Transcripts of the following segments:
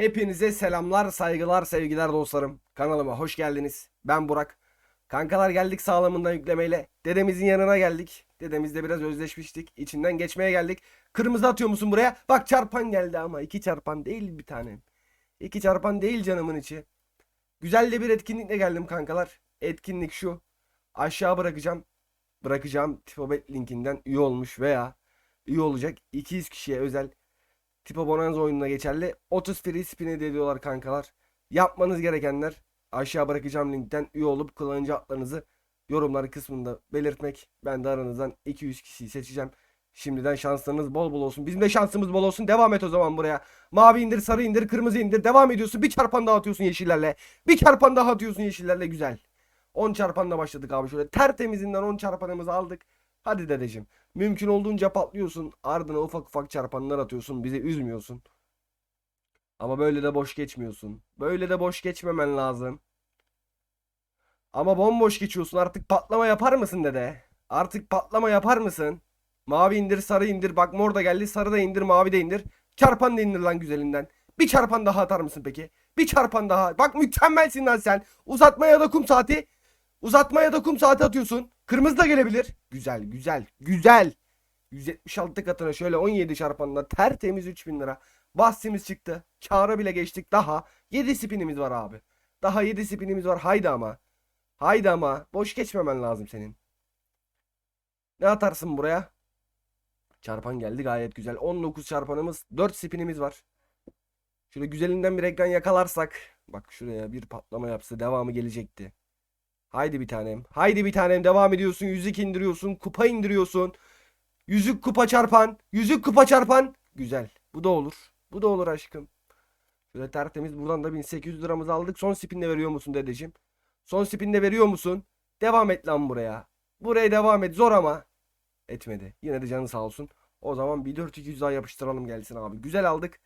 Hepinize selamlar, saygılar, sevgiler dostlarım. Kanalıma hoş geldiniz. Ben Burak. Kankalar geldik sağlamından yüklemeyle. Dedemizin yanına geldik. Dedemizle biraz özleşmiştik. İçinden geçmeye geldik. Kırmızı atıyor musun buraya? Bak çarpan geldi ama iki çarpan değil bir tane. İki çarpan değil canımın içi. Güzel de bir etkinlikle geldim kankalar. Etkinlik şu. Aşağı bırakacağım. Bırakacağım Tipobet linkinden üye olmuş veya üye olacak 200 kişiye özel Tipo Bonanza oyununa geçerli. 30 free spin hediye ediyorlar kankalar. Yapmanız gerekenler aşağı bırakacağım linkten üye olup kullanıcı adlarınızı yorumlar kısmında belirtmek. Ben de aranızdan 200 kişiyi seçeceğim. Şimdiden şanslarınız bol bol olsun. Bizim de şansımız bol olsun. Devam et o zaman buraya. Mavi indir, sarı indir, kırmızı indir. Devam ediyorsun. Bir çarpan daha atıyorsun yeşillerle. Bir çarpan daha atıyorsun yeşillerle. Güzel. 10 çarpanla başladık abi şöyle. Tertemizinden 10 çarpanımızı aldık. Hadi dedeciğim. Mümkün olduğunca patlıyorsun. Ardına ufak ufak çarpanlar atıyorsun. Bizi üzmüyorsun. Ama böyle de boş geçmiyorsun. Böyle de boş geçmemen lazım. Ama bomboş geçiyorsun. Artık patlama yapar mısın dede? Artık patlama yapar mısın? Mavi indir, sarı indir. Bak mor da geldi. Sarı da indir, mavi de indir. Çarpan da indir lan güzelinden. Bir çarpan daha atar mısın peki? Bir çarpan daha. Bak mükemmelsin lan sen. Uzatma ya da kum saati. Uzatma ya da kum saati atıyorsun. Kırmızı da gelebilir. Güzel, güzel, güzel. 176 katına şöyle 17 çarpanla tertemiz 3000 lira. Bahsimiz çıktı. Kâra bile geçtik. Daha 7 spinimiz var abi. Daha 7 spinimiz var. Haydi ama. Haydi ama. Boş geçmemen lazım senin. Ne atarsın buraya? Çarpan geldi gayet güzel. 19 çarpanımız. 4 spinimiz var. Şöyle güzelinden bir ekran yakalarsak. Bak şuraya bir patlama yapsa devamı gelecekti. Haydi bir tanem. Haydi bir tanem devam ediyorsun. Yüzük indiriyorsun. Kupa indiriyorsun. Yüzük kupa çarpan. Yüzük kupa çarpan. Güzel. Bu da olur. Bu da olur aşkım. Şöyle tertemiz buradan da 1800 liramızı aldık. Son spinle veriyor musun dedeciğim? Son spinle veriyor musun? Devam et lan buraya. Buraya devam et. Zor ama. Etmedi. Yine de canı sağ olsun. O zaman bir 4200 daha yapıştıralım gelsin abi. Güzel aldık.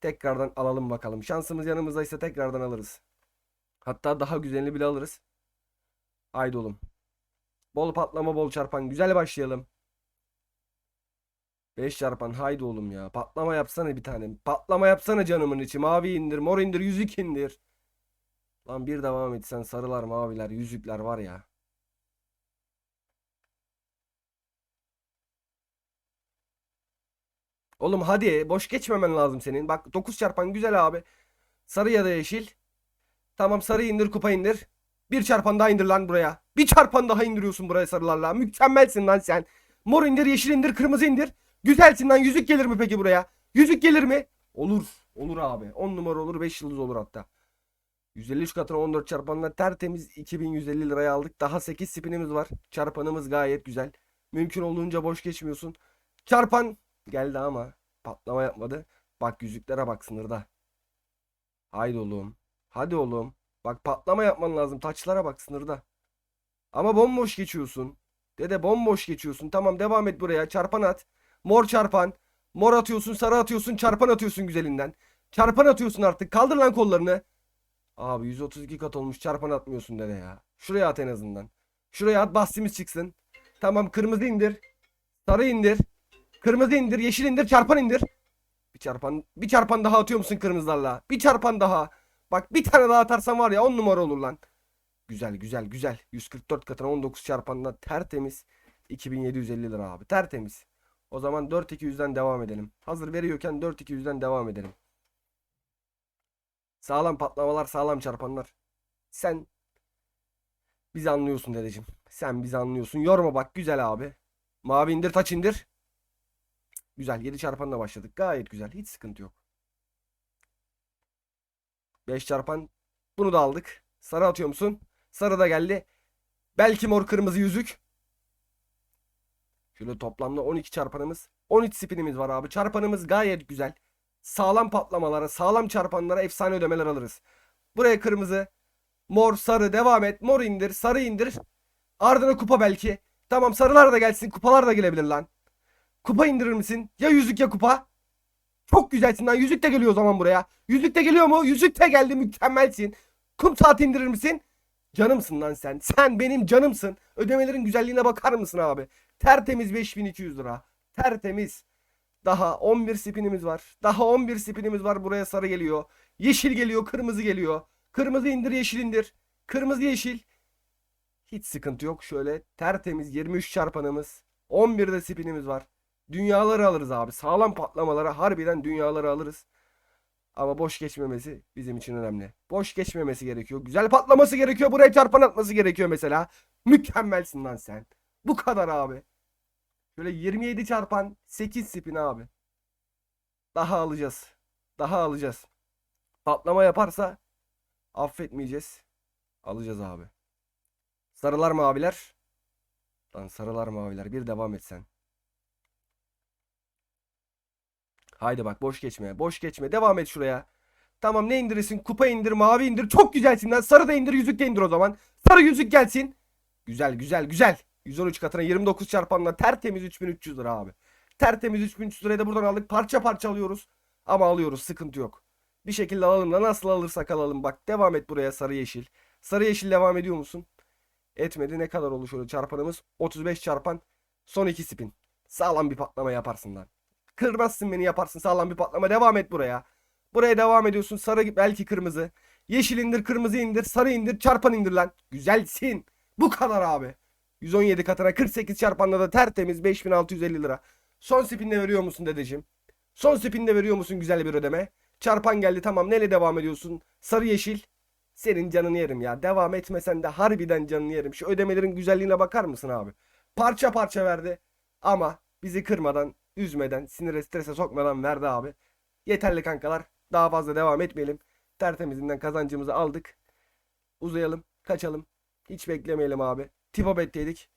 Tekrardan alalım bakalım. Şansımız yanımızdaysa tekrardan alırız. Hatta daha güzelini bile alırız. Haydi oğlum. Bol patlama bol çarpan. Güzel başlayalım. 5 çarpan haydi oğlum ya. Patlama yapsana bir tane. Patlama yapsana canımın içi. Mavi indir, mor indir, yüzük indir. Lan bir devam etsen sarılar, maviler, yüzükler var ya. Oğlum hadi boş geçmemen lazım senin. Bak 9 çarpan güzel abi. Sarı ya da yeşil. Tamam sarı indir kupa indir. Bir çarpan daha indir lan buraya. Bir çarpan daha indiriyorsun buraya sarılarla. Mükemmelsin lan sen. Mor indir, yeşil indir, kırmızı indir. Güzelsin lan. Yüzük gelir mi peki buraya? Yüzük gelir mi? Olur. Olur abi. 10 numara olur, 5 yıldız olur hatta. 153 katına 14 çarpanla tertemiz 2150 liraya aldık. Daha 8 spinimiz var. Çarpanımız gayet güzel. Mümkün olduğunca boş geçmiyorsun. Çarpan geldi ama patlama yapmadı. Bak yüzüklere bak sınırda. Haydi oğlum. Hadi oğlum. Bak patlama yapman lazım. Taçlara bak sınırda. Ama bomboş geçiyorsun. Dede bomboş geçiyorsun. Tamam devam et buraya. Çarpan at. Mor çarpan. Mor atıyorsun, sarı atıyorsun, çarpan atıyorsun güzelinden. Çarpan atıyorsun artık. Kaldır lan kollarını. Abi 132 kat olmuş. Çarpan atmıyorsun dede ya. Şuraya at en azından. Şuraya at bahsimiz çıksın. Tamam kırmızı indir. Sarı indir. Kırmızı indir, yeşil indir, çarpan indir. Bir çarpan, bir çarpan daha atıyor musun kırmızılarla? Bir çarpan daha. Bak bir tane daha atarsan var ya 10 numara olur lan. Güzel güzel güzel. 144 katına 19 çarpanla tertemiz. 2750 lira abi. Tertemiz. O zaman 4200'den devam edelim. Hazır veriyorken 4200'den devam edelim. Sağlam patlamalar, sağlam çarpanlar. Sen bizi anlıyorsun dedeciğim. Sen bizi anlıyorsun. Yorma bak güzel abi. Mavi indir, taç indir. Güzel. 7 çarpanla başladık. Gayet güzel. Hiç sıkıntı yok. 5 çarpan. Bunu da aldık. Sarı atıyor musun? Sarı da geldi. Belki mor kırmızı yüzük. Şöyle toplamda 12 çarpanımız. 13 spinimiz var abi. Çarpanımız gayet güzel. Sağlam patlamalara, sağlam çarpanlara efsane ödemeler alırız. Buraya kırmızı. Mor, sarı devam et. Mor indir, sarı indir. Ardına kupa belki. Tamam sarılar da gelsin. Kupalar da gelebilir lan. Kupa indirir misin? Ya yüzük ya kupa. Çok güzelsin lan. Yüzük de geliyor o zaman buraya. Yüzük de geliyor mu? Yüzük de geldi. Mükemmelsin. Kum saati indirir misin? Canımsın lan sen. Sen benim canımsın. Ödemelerin güzelliğine bakar mısın abi? Tertemiz 5200 lira. Tertemiz. Daha 11 spinimiz var. Daha 11 spinimiz var. Buraya sarı geliyor. Yeşil geliyor. Kırmızı geliyor. Kırmızı indir yeşil indir. Kırmızı yeşil. Hiç sıkıntı yok. Şöyle tertemiz 23 çarpanımız. 11'de spinimiz var. Dünyaları alırız abi. Sağlam patlamalara harbiden dünyaları alırız. Ama boş geçmemesi bizim için önemli. Boş geçmemesi gerekiyor. Güzel patlaması gerekiyor. Buraya çarpan atması gerekiyor mesela. Mükemmelsin lan sen. Bu kadar abi. Şöyle 27 çarpan 8 spin abi. Daha alacağız. Daha alacağız. Patlama yaparsa affetmeyeceğiz. Alacağız abi. Sarılar maviler. Lan sarılar maviler. Bir devam et sen. Haydi bak boş geçme. Boş geçme. Devam et şuraya. Tamam ne indirirsin? Kupa indir, mavi indir. Çok güzelsin lan. Sarı da indir, yüzük de indir o zaman. Sarı yüzük gelsin. Güzel, güzel, güzel. 113 katına 29 çarpanla tertemiz 3300 lira abi. Tertemiz 3300 lirayı da buradan aldık. Parça parça alıyoruz. Ama alıyoruz. Sıkıntı yok. Bir şekilde alalım da nasıl alırsak alalım. Bak devam et buraya sarı yeşil. Sarı yeşil devam ediyor musun? Etmedi. Ne kadar olur şöyle çarpanımız? 35 çarpan. Son 2 spin. Sağlam bir patlama yaparsın lan. Kırmazsın beni yaparsın. Sağlam bir patlama. Devam et buraya. Buraya devam ediyorsun. Sarı belki kırmızı. Yeşil indir, kırmızı indir, sarı indir, çarpan indir lan. Güzelsin. Bu kadar abi. 117 katına 48 çarpanla da tertemiz 5650 lira. Son spinle veriyor musun dedeciğim? Son spinle veriyor musun güzel bir ödeme? Çarpan geldi tamam neyle devam ediyorsun? Sarı yeşil. Senin canını yerim ya. Devam etmesen de harbiden canını yerim. Şu ödemelerin güzelliğine bakar mısın abi? Parça parça verdi. Ama bizi kırmadan, üzmeden, sinire strese sokmadan verdi abi. Yeterli kankalar. Daha fazla devam etmeyelim. Tertemizinden kazancımızı aldık. Uzayalım, kaçalım. Hiç beklemeyelim abi. Tipobet'teydik.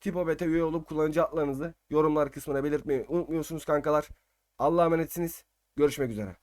Tipobet'e üye olup kullanıcı adlarınızı yorumlar kısmına belirtmeyi unutmuyorsunuz kankalar. Allah'a emanetsiniz. Görüşmek üzere.